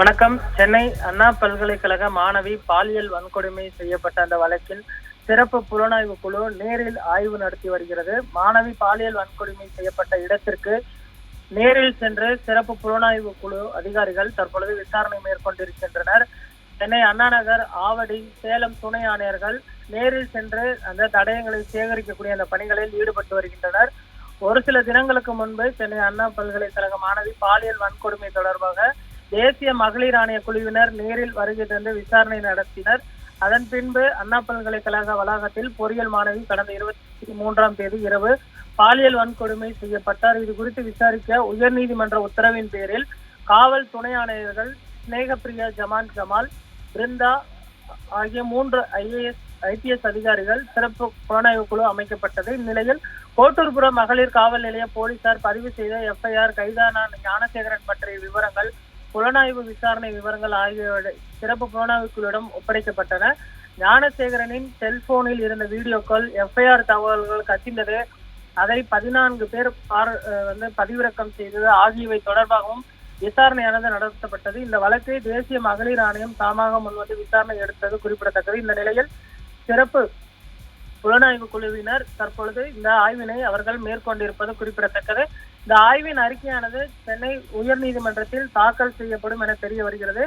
வணக்கம். சென்னை அண்ணா பல்கலைக்கழக மாணவி பாலியல் வன்கொடுமை செய்யப்பட்ட அந்த வழக்கில் சிறப்பு புலனாய்வு குழு நேரில் ஆய்வு நடத்தி வருகிறது. மாணவி பாலியல் வன்கொடுமை செய்யப்பட்ட இடத்திற்கு நேரில் சென்று சிறப்பு புலனாய்வு குழு அதிகாரிகள் தற்பொழுது விசாரணை மேற்கொண்டிருக்கின்றனர். சென்னை அண்ணா நகர் ஆவடி சேலம் துணை ஆணையர்கள் நேரில் சென்று அந்த தடயங்களை சேகரிக்கக்கூடிய அந்த பணிகளில் ஈடுபட்டு வருகின்றனர். ஒரு சில தினங்களுக்கு முன்பு சென்னை அண்ணா பல்கலைக்கழக மாணவி பாலியல் வன்கொடுமை தொடர்பாக தேசிய மகளிர் ஆணைய குழுவினர் நேரில் வருகை தந்து விசாரணை நடத்தினர். அதன் பின்பு அண்ணா பல்கலைக்கழக வளாகத்தில் பொறியியல் மாணவி கடந்த இருபத்தி மூன்றாம் தேதி இரவு பாலியல் வன்கொடுமை செய்யப்பட்டார். இது குறித்து விசாரிக்க உயர்நீதிமன்ற உத்தரவின் பேரில் காவல் துணை ஆணையர்கள் ஸ்னேகப்பிரியா ஜமான் ஜமால் பிருந்தா ஆகிய மூன்று ஐஏஎஸ் ஐபிஎஸ் அதிகாரிகள் சிறப்பு புலனாய்வு குழு அமைக்கப்பட்டது. இந்நிலையில் கோட்டூர்புரம் மகளிர் காவல் நிலைய போலீசார் பதிவு செய்த எஃப்ஐஆர் கைதான ஞானசேகரன் பற்றிய விவரங்கள் புலனாய்வு விசாரணை விவரங்கள் ஆகியவை சிறப்பு புலனாய்வுக்குழுவிடம் ஒப்படைக்கப்பட்டன. ஞானசேகரனின் செல்போனில் இருந்த வீடியோக்கள் எஃப்ஐஆர் தகவல்கள் கசிந்தது. அதை பதினான்கு பேர் வந்து பதிவிறக்கம் செய்தது. ஆகியவை தொடர்பாகவும் விசாரணையானது நடத்தப்பட்டது. இந்த வழக்கை தேசிய மகளிர் ஆணையம் தாமாக முன்வந்து விசாரணை எடுத்தது குறிப்பிடத்தக்கது. இந்த நிலையில் சிறப்பு புலனாய்வு குழுவினர் தற்பொழுது இந்த ஆய்வினை அவர்கள் மேற்கொண்டிருப்பது குறிப்பிடத்தக்கது. இந்த ஆய்வின் அறிக்கையானது சென்னை உயர்நீதிமன்றத்தில் தாக்கல் செய்யப்படும் என தெரிய வருகிறது.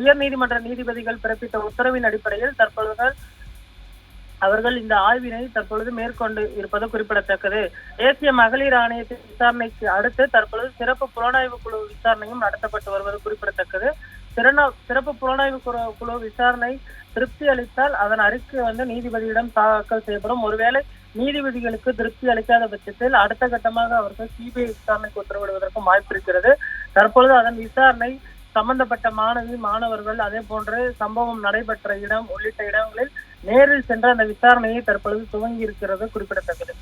உயர்நீதிமன்ற நீதிபதிகள் பிறப்பித்த உத்தரவின் அடிப்படையில் தற்பொழுது அவர்கள் இந்த ஆய்வினை தற்பொழுது மேற்கொண்டு இருப்பது குறிப்பிடத்தக்கது. தேசிய மகளிர் ஆணையத்தின் விசாரணைக்கு அடுத்து தற்பொழுது சிறப்பு புலனாய்வு குழு விசாரணையும் நடத்தப்பட்டு வருவது குறிப்பிடத்தக்கது. சிறப்பு புலனாய்வு குழு குழு விசாரணை திருப்தி அளித்தால் அதன் அறிக்கை வந்து நீதிபதியிடம் தாக்கல் செய்யப்படும். ஒருவேளை நீதிபதிகளுக்கு திருப்தி அளிக்காத பட்சத்தில் அடுத்த கட்டமாக அவர்கள் சிபிஐ விசாரணைக்கு உத்தரவிடுவதற்கும் வாய்ப்பு இருக்கிறது. தற்பொழுது அதன் விசாரணை சம்பந்தப்பட்ட மாணவி மாணவர்கள் அதே போன்று சம்பவம் நடைபெற்ற இடம் உள்ளிட்ட இடங்களில் நேரில் சென்று அந்த விசாரணையை தற்பொழுது துவங்கி இருக்கிறது குறிப்பிடத்தக்கது.